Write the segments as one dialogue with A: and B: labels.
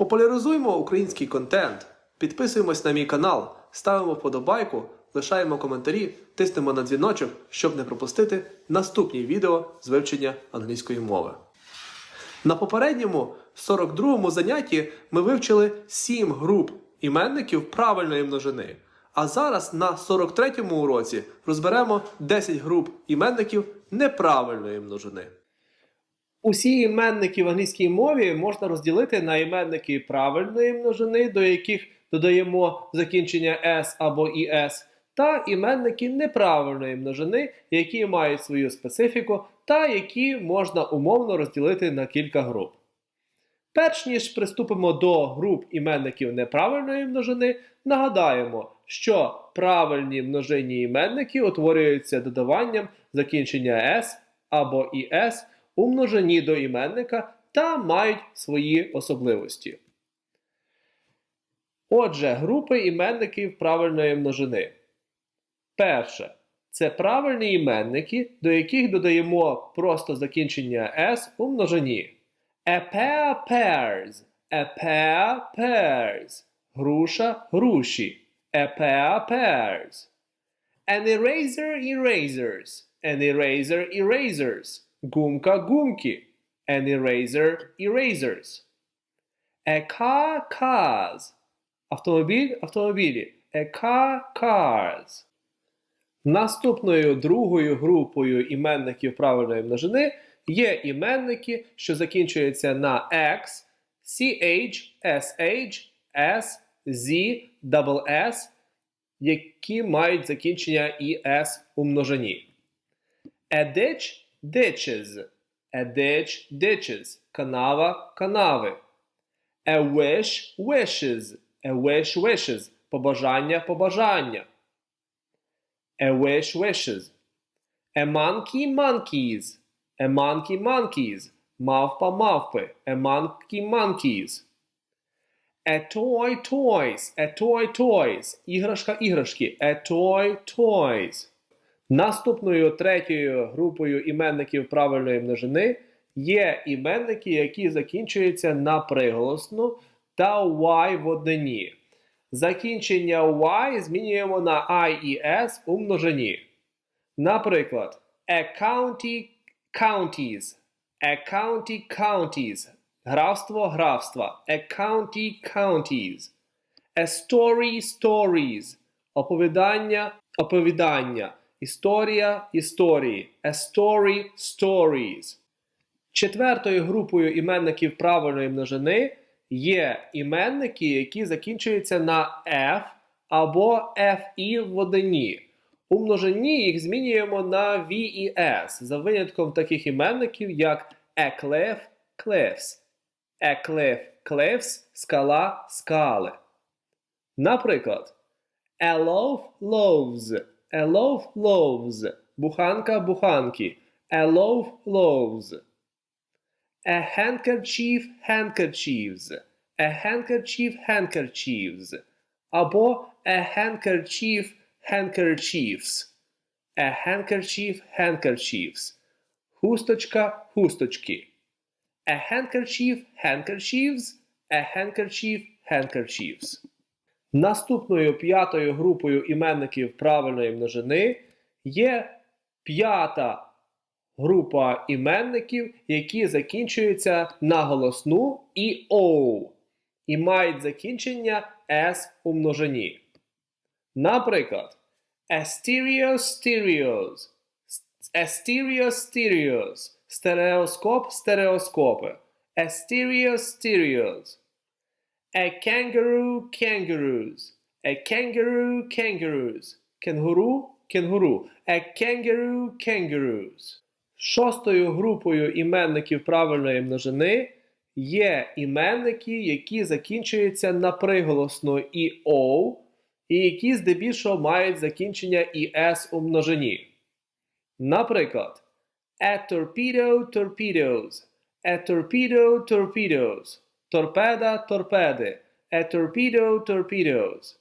A: Популяризуємо український контент, підписуємось на мій канал, ставимо вподобайку, лишаємо коментарі, тиснемо на дзвіночок, щоб не пропустити наступні відео з вивчення англійської мови. На попередньому 42-му занятті ми вивчили 7 груп іменників правильної множини. А зараз на 43-му уроці розберемо 10 груп іменників неправильної множини. Усі іменники в англійській мові можна розділити на іменники правильної множини, до яких додаємо закінчення s або «іс», та іменники неправильної множини, які мають свою специфіку та які можна умовно розділити на кілька груп. Перш ніж приступимо до груп іменників неправильної множини, нагадаємо, що правильні множинні іменники утворюються додаванням закінчення s або «іс» у множині до іменника та мають свої особливості. Отже, групи іменників правильної множини. Перше. Це правильні іменники, до яких додаємо просто закінчення s у множині. A pair pairs. A pair pairs. Груша груші. A pair pairs. An eraser erasers. An eraser erasers. Гумка гумки. An eraser erasers. A car cars. Автомобіль автомобілі. A car cars. Наступною другою групою іменників правильної множини є іменники, що закінчуються на X, CH, SH, S, Z, S, які мають закінчення ES у множині. A ditch – ditches. A ditch – ditches. Канава – канави. A wish – wishes. A wish – wishes. Побажання – побажання. A wish wishes. A monkey monkeys. A monkey monkeys. Мавпа мавпи. A monkey monkeys. A toy toys. A toy toys. Іграшка іграшки. A toy toys. Наступною третьою групою іменників правильної множини є іменники, які закінчуються на приголосну та y в однині. Закінчення y змінюємо на I і S у множині. Наприклад, a county counties, a county counties, графство графства, a county counties, a story stories, оповідання оповідання, історія історії, a story stories. Четвертою групою іменників правильної множини є іменники, які закінчуються на F або FE в одині. У множині їх змінюємо на V і S, за винятком таких іменників, як cliffs, a cliff – cliffs, скала – скали. Наприклад, a loaf – loaves, a loaf – loaves, буханка – буханки, a loaf – loaves. A handkerchief handkerchiefs. A handkerchief handkerchiefs. Або a handkerchief handkerchiefs. A handkerchief handkerchiefs. Хусточка хусточки. A handkerchief handkerchiefs. A handkerchief handkerchiefs. Наступною п'ятою групою іменників правильної множини є п'ята група іменників, які закінчуються на голосну і O, і мають закінчення S у множині. Наприклад, asterios stereos, стереоскоп стереоскопи, stereos, a kangaroo kangaroos, a kangaroo kangaroos, кенгуру кенгуру, a kangaroo kangaroos. Шостою групою іменників правильної множини є іменники, які закінчуються на приголосну і «о», і які здебільшого мають закінчення і «с» у множині. Наприклад, a torpedo torpedoes, a torpedo torpedoes, торпеда торпеди, a torpedo torpedoes,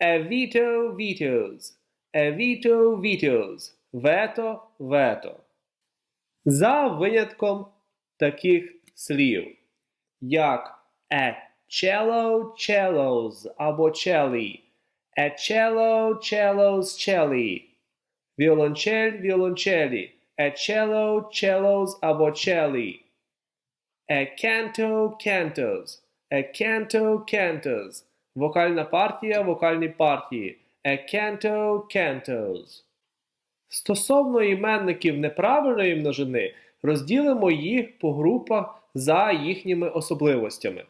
A: a veto vetoes, a veto vetoes, вето вето. За винятком таких слів, як a cello cellos або celli, a cello cellos celli, віолончель віолончелі, a cello cellos або celli, a canto cantos, a canto cantos, вокальна партія вокальні партії, a canto cantos. Стосовно іменників неправильної множини, розділимо їх по групах за їхніми особливостями.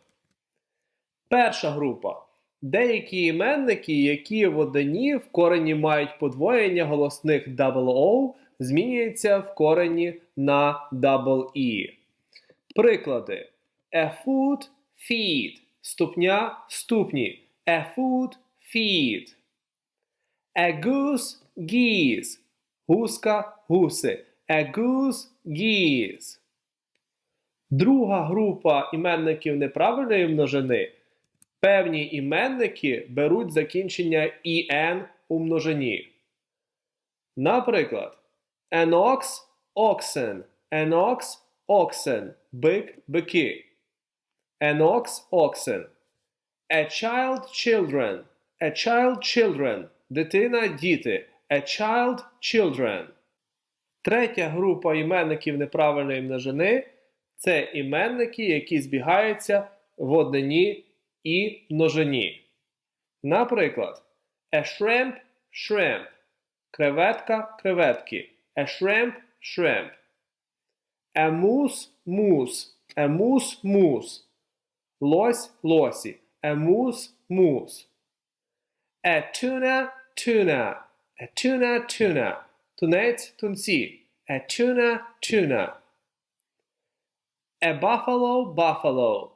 A: Перша група. Деякі іменники, які в однині в корені мають подвоєння голосних double-o, змінюються в корені на double-e. Приклади: a foot – feet, ступня – ступні, a foot – feet. A goose – geese, гуска – гуси, a goose – geese. Друга група іменників неправильної множини. Певні іменники беруть закінчення «ін» у множині. Наприклад, an ox – oxen, an ox – oxen, бик – бики. An ox – oxen. A child – children, a child – children, дитина – діти, a child – children. Третя група іменників неправильної множини це іменники, які збігаються в однині і множині. Наприклад, a shrimp – shrimp, креветка – креветки, a shrimp – shrimp. Moose, a moose – moose, лось – лосі. A tuna – tuna, a tuna – tuna, тунець – тунці, tuna – tuna. A buffalo – buffalo,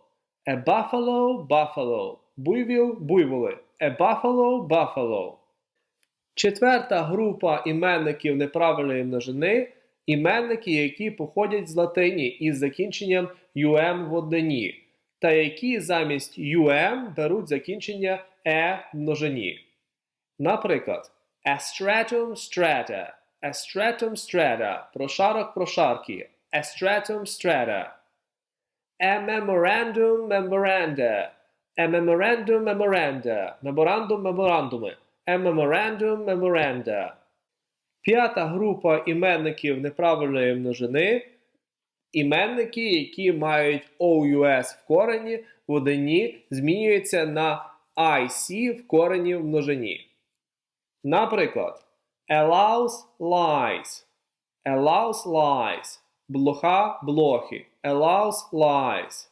A: a buffalo – buffalo, буйвіл – буйволи, a buffalo – buffalo. Четверта група іменників неправильної множини іменники, які походять з латині із закінченням «um» в однині, та які замість «um» беруть закінчення «е» в множині. Наприклад, a stratum strata, a strata, прошарок прошарки, a stratum strata. A memorandum memoranda, a memorandum memoranda, меморандум меморандуми, a memorandum memoranda. П'ята група іменників неправильної множини. Іменники, які мають OUS в корені в одині, змінюються на IC в корені в множині. Наприклад, allows lies, allows lies, блоха блохи, allows lies,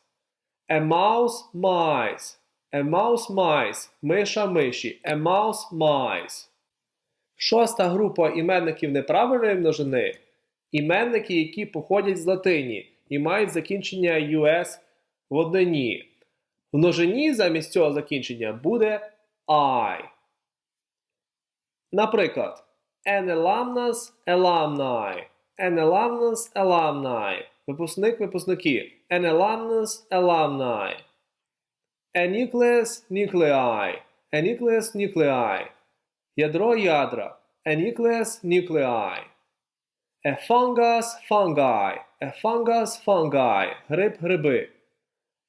A: a mouse mice, a mouse mice, миша миші, a mouse mice. Шоста група іменників неправильної множини іменники, які походять з латині і мають закінчення US в однині. В множині замість цього закінчення буде I. Наприклад, an alumnus alumni, an alumnus alumni, випускник випускники, an alumnus alumni, a nucleus nuclei, a nucleus nuclei, ядро ядра, a nucleus nuclei, a fungus fungi, a fungus fungi, гриб гриби,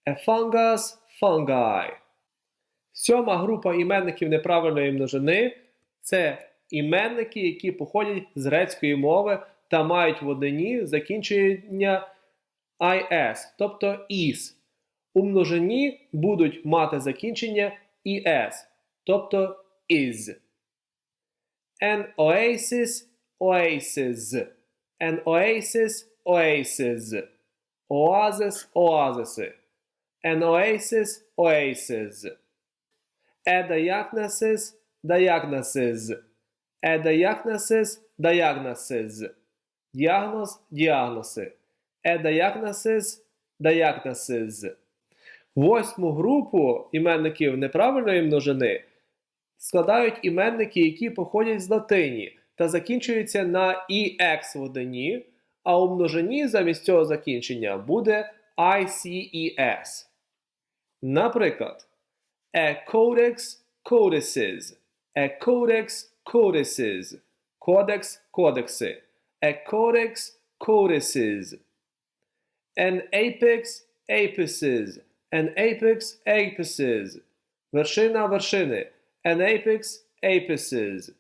A: a fungus fungi. Сьома група іменників неправильної множини це іменники, які походять з грецької мови та мають в однині закінчення IS, тобто IS. У множині будуть мати закінчення ES, тобто IS. An oasis, oasis. An oasis, oasis. Oasis, oasis. An oasis, oasis. A diagnosis, diagnosis. A diagnosis, diagnosis. Діагноз, діагнози. A diagnosis, diagnoses. Восьму групу іменників неправильної множини складають іменники, які походять з латині та закінчуються на EX в одині, а у множині замість цього закінчення буде ICES. Наприклад, a codex codices, a codex codices, кодекс кодекси, a codex codices, an apex apices, an apex apices, вершина вершини, an apex apices.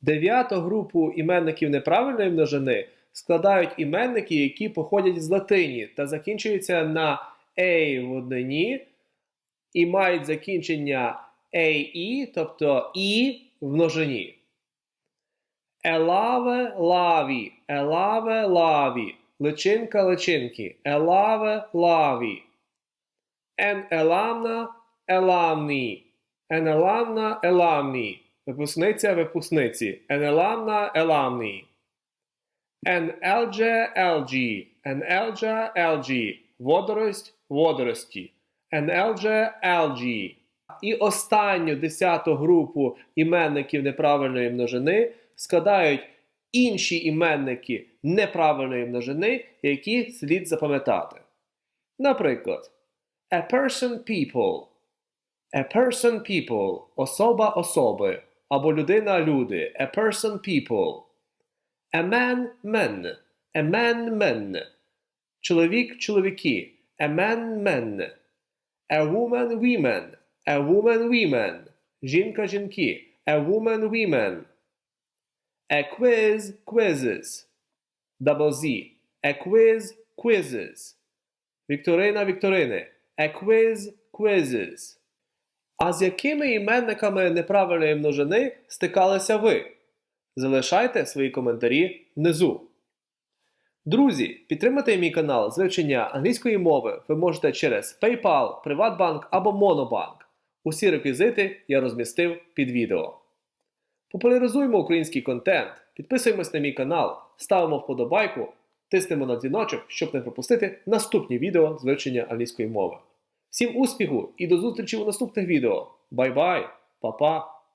A: Дев'яту групу іменників неправильної множини складають іменники, які походять з латині та закінчуються на «a» в однині і мають закінчення «ae», тобто «і» в множині. Елаве лаві, елаве лаві, личинка личинки, елаве лаві. Ен еламна еламні, ен еламна еламні, випускниця випускниці, ен еламна еламні. Algae, an algae algae, водорость водорості, algae algae. І останню десяту групу іменників неправильної множини складають інші іменники неправильної множини, які слід запам'ятати. Наприклад, a person people, a person people, особа особи, або людина люди, a person people. A man men, a man men. Чоловік чоловіки, a man men. A woman women, a woman women. Жінка жінки, a woman women. A quiz quizzes. Double Z. A quiz quizzes. Вікторина вікторини. A quiz quizzes. А з якими іменниками неправильної множини стикалися ви? Залишайте свої коментарі внизу. Друзі, підтримати мій канал з вивчення англійської мови ви можете через PayPal, Приватбанк або Monobank. Усі реквізити я розмістив під відео. Популяризуємо український контент, підписуємось на мій канал, ставимо вподобайку, тиснемо на дзвіночок, щоб не пропустити наступні відео з вивчення англійської мови. Всім успіху і до зустрічі у наступних відео. Бай-бай, па-па!